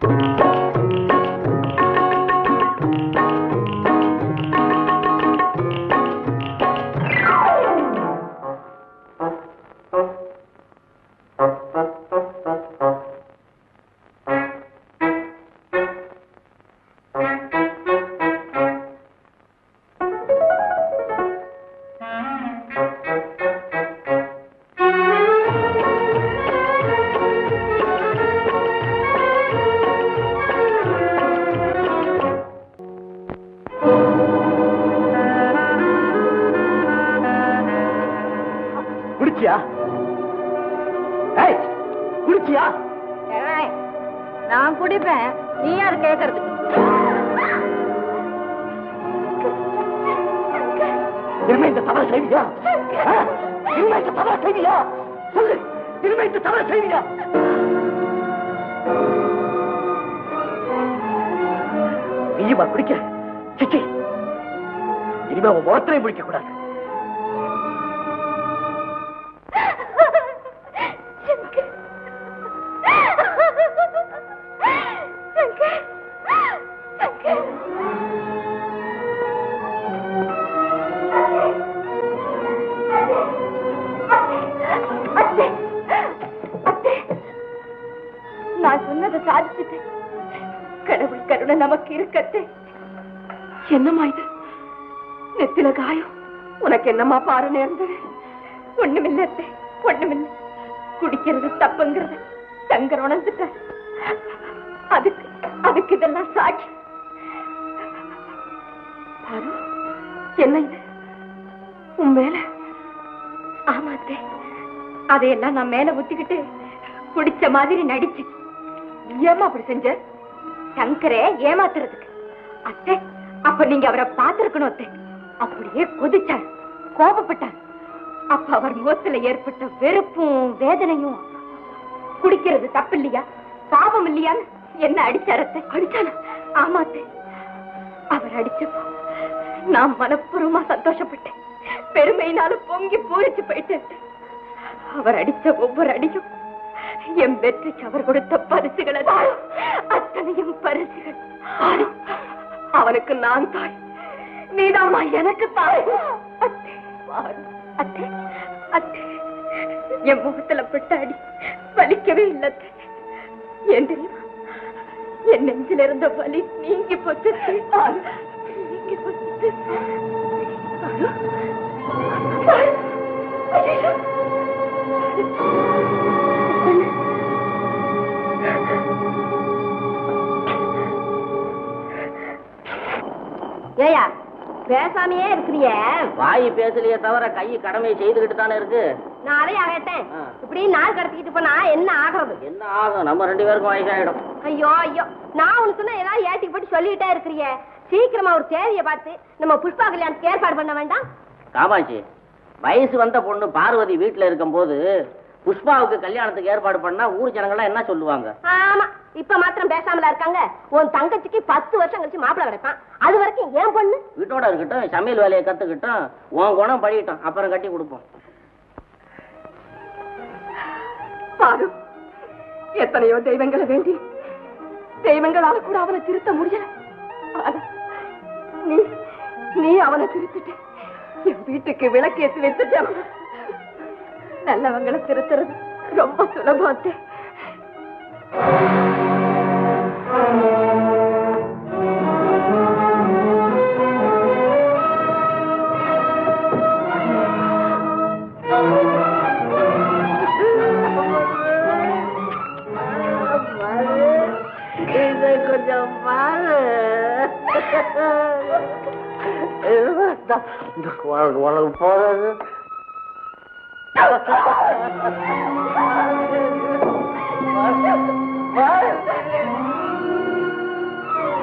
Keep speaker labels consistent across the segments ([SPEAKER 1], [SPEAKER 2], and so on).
[SPEAKER 1] Thank you. குடிச்சியா
[SPEAKER 2] ஏய், நான் குடிப்பேன். நீ யாரு கேக்குறதுக்கு.
[SPEAKER 1] இனிமே இந்த தவறு செய்வியா? இனிமே இந்த தவறு செய்வியா? சொல்லு இனிமே இந்த தவறு செய்வியா? நீயுமா குடிக்க. சிச்சி. இனிமே உன் முகத்திலையும் குடிக்க கூடாது.
[SPEAKER 2] நமக்கு இருக்கத்தே என்னம்மா இது? நெத்தில காயம். உனக்கு என்னம்மா பாரு நேர்ந்தது ஒண்ணுமில்லத்தே ஒண்ணுமில்ல. குடிக்கிறது தப்புங்கிறது. தங்கர் உணர்ந்துட்ட அதுக்கு அதுக்கு இதெல்லாம் சாட்சி. பாரு என்ன இது? உன் மேல? ஆமாத்தே அதையெல்லாம் நான் மேல ஊத்திக்கிட்டு குடிச்ச மாதிரி நடிச்சு. ஏமா அப்படி செஞ்ச? சங்கரே ஏமாத்துறதுக்கு. அத்தை அப்ப நீங்க அவரை பார்த்திருக்கணும் அத்தை. அப்படியே கொதிச்சார். கோபப்பட்டார். அப்ப அவர் முகத்துல ஏற்பட்ட வெறுப்பும் வேதனையும் குடிக்கிறது தப்பு இல்லையா பாவம் இல்லையான்னு என்ன அடிச்சார் அத்தை? அடிச்சான? ஆமா அத்தை. அவர் அடிச்சப்போ நான் மனப்பூர்வமா சந்தோஷப்பட்டேன். பெருமையினால பொங்கி பூரிச்சு போயிட்டேன் அவர் அடிச்ச ஒவ்வொரு அடியும் என் வெற்றிக்கு அவர் கொடுத்த பரிசுகளை அது. அத்தனையும் பரிசுகள் அவனுக்கு நான் தாய். நீதாமா எனக்கு தாய். அத்தே, அத்தே, என் முகத்துல பிட்டாடி. வலிக்கவே இல்லை ஏன் தெரியுமா என் நெஞ்சில இருந்த வலி நீங்கி போச்சு நீங்கி போச்சு ஏயா பேசாமையே இருக்கிறிய.
[SPEAKER 3] வாய் பேசலையே தவிர கை கடமையை செய்துகிட்டு தானே இருக்கு?
[SPEAKER 2] நான் அதையா கேட்டேன்
[SPEAKER 3] ஆ.
[SPEAKER 2] இப்படி நாள் கடத்திக்கிட்டு போனா என்ன ஆகுறது?
[SPEAKER 3] என்ன ஆகும்? நம்ம ரெண்டு பேருக்கும் வயசாயிடும்.
[SPEAKER 2] ஐயோ ஐயோ. நான் உனக்கு சொன்னா ஏதாவது ஏட்டிக்கு போட்டு சொல்லிட்டே இருக்கிறிய. சீக்கிரமா ஒரு தேதியை பார்த்து நம்ம புஷ்பா கல்யாணத்துக்கு ஏற்பாடு பண்ண வேண்டாம்?
[SPEAKER 3] காமாட்சி வயசு வந்த பொண்ணு பார்வதி வீட்டுல இருக்கும்போது புஷ்பாவுக்கு கல்யாணத்துக்கு ஏற்பாடு பண்ணா ஊர் ஜனங்கள்லாம் என்ன சொல்லுவாங்க?
[SPEAKER 2] ஆமா இப்ப மாத்திரம் பேசாமலா இருக்காங்க. உன் தங்கச்சிக்கு பத்து வருஷம் கழிச்சு மாப்பிள்ளை கிடைப்பான். அது வரைக்கும் ஏன் பொண்ணு?
[SPEAKER 3] வீட்டோட இருக்கட்டும் சமையல் வேலையை கத்துக்கிட்டோம் உன் குணம் பழியட்டும் அப்புறம் கட்டி கொடுப்போம்.
[SPEAKER 2] பாரு எத்தனையோ தெய்வங்களை வேண்டி தெய்வங்களால கூட அவனை திருத்த முடியல. நீ நீ அவனை திருத்திட்ட. என் வீட்டுக்கு விளக்கேற்றி வைத்துட்ட நல்லவங்களை திருத்துறது ரொம்ப சுலபம் அத்தை.
[SPEAKER 3] இதை உனக்கு போறது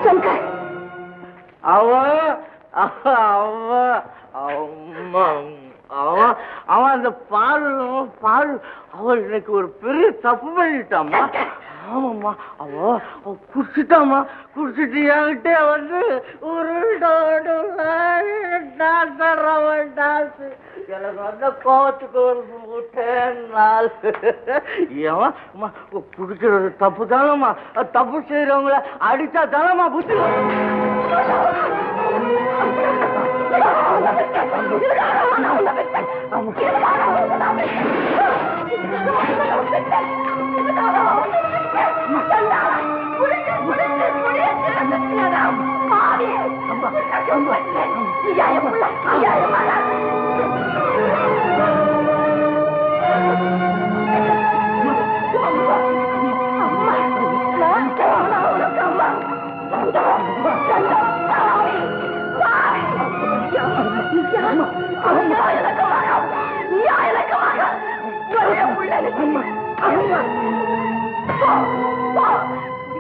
[SPEAKER 2] சங்கர்.
[SPEAKER 3] அவ அவ அம்மா.
[SPEAKER 4] அவன் அவன் அந்த பால் பால் அவன் இன்னைக்கு ஒரு பெரிய தப்பு பண்ணிட்டாமா ஆமாம்மா அவ அவ குடிச்சிட்டாமா குடிச்சிட்டு என்கிட்டே வந்து ஒரு டான்ஸ் ஆடுறவன் டான்ஸ் எனக்கு வந்து கோவத்துக்கு ஒரு முட்டேன் நாள். ஏன் குடிக்கிறது தப்பு தானம்மா. தப்பு செய்யறவங்கள அடிச்சா தானம்மா புத்தி அவன்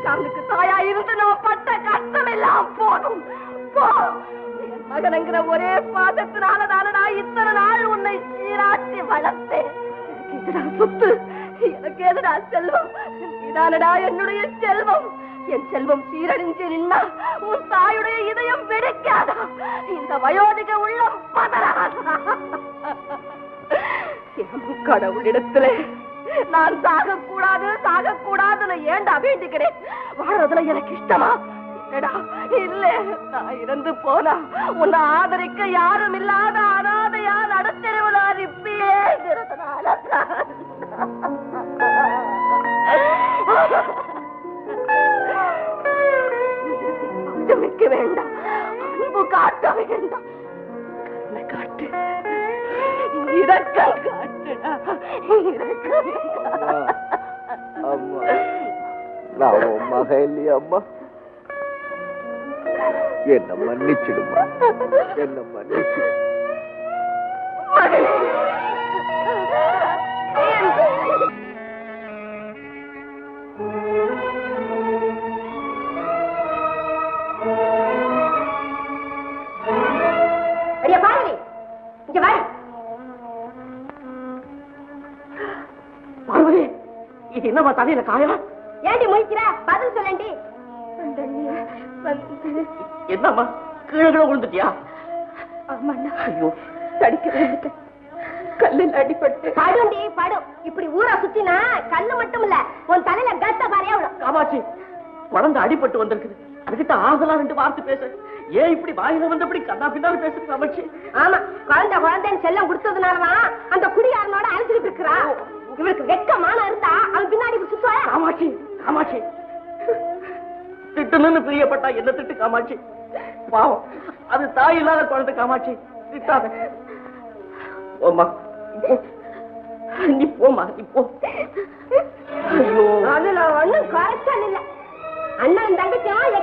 [SPEAKER 2] அவனுக்கு தாயா இருந்து நான் பட்ட கஷ்டம் எல்லாம் போதும் போ மகனுங்கிற ஒரே பாதத்தினால தானடா இத்தனை நாள் உன்னை சீராட்டி வளர்த்தேன். எனக்கு சொத்து எனக்கு எதுடா செல்வம் இதானடா என்னுடைய செல்வம் என் செல்வம் சீரழிஞ்சு நின்னா உன் தாயுடைய இதயம் வெடிக்காதா இந்த வயோதிக உள்ளம் பதறாதா கடவுளிடத்திலே நான் சாகக்கூடாது சாகக்கூடாதுன்னு ஏண்டா வேண்டிக்கிறேன்? வாழ்றதுல எனக்கு இஷ்டமா? இல்லை இல்ல. நான் இறந்து போனா உன்னை ஆதரிக்க யாரும் இல்லாத அனாதையா நடுத்தெருவில் அனுப்பியேங்கிறதுனால வேண்டாம். அன்பு காட்ட வேண்டாம். காட்டு. இரக்கம்
[SPEAKER 4] அம்மா நான் உன் மக இல்லையா அம்மா. என்ன மன்னிச்சிடுமா? என்ன மன்னிச்சு
[SPEAKER 1] இது என்னம்மா தலையில காயம்?
[SPEAKER 2] ஏண்டி முழிக்கிற? பதில் சொல்லண்டி.
[SPEAKER 1] என்னம்மா? கீழே கீழே விழுந்துட்டியா?
[SPEAKER 2] ஆமாண்ணா.
[SPEAKER 1] ஐயோ.
[SPEAKER 2] தடிக்க விழுந்துட்டேன் கல்லில் அடிபட்டு. படுண்டி படும் இப்படி ஊரை சுத்தினா கல்லு மட்டும் இல்ல உன் தலையில கத்த பாரு எவ்வளவு
[SPEAKER 1] காமாட்சி குழந்தை அடிபட்டு வந்திருக்குது. அதுகிட்ட ஆசலா ரெண்டு வார்த்தை பேச. ஏன் இப்படி வாயில வந்தபடி கண்ணா பின்னால பேசுறது காமாட்சி?
[SPEAKER 2] ஆமா குழந்தை குழந்தைன்னு செல்லம் கொடுத்ததுனாலதான் அந்த குடியாரனோட அழைச்சிட்டு இருக்கிறா. இவருக்கு வெக்கமான இருந்தா அவன் பின்னாடி சுத்துவாயா?
[SPEAKER 1] காமாட்சி காமாட்சி. திட்டணும்னு பிரியப்பட்டா என்ன திட்டு காமாட்சி? பாவம். அது தாய் இல்லாத குழந்தை காமாட்சி. திட்டாத. போ. நீ போமா நீ போ.
[SPEAKER 2] ஒண்ணும் குறைச்சல் இல்ல. அண்ணன் தங்கச்சியும்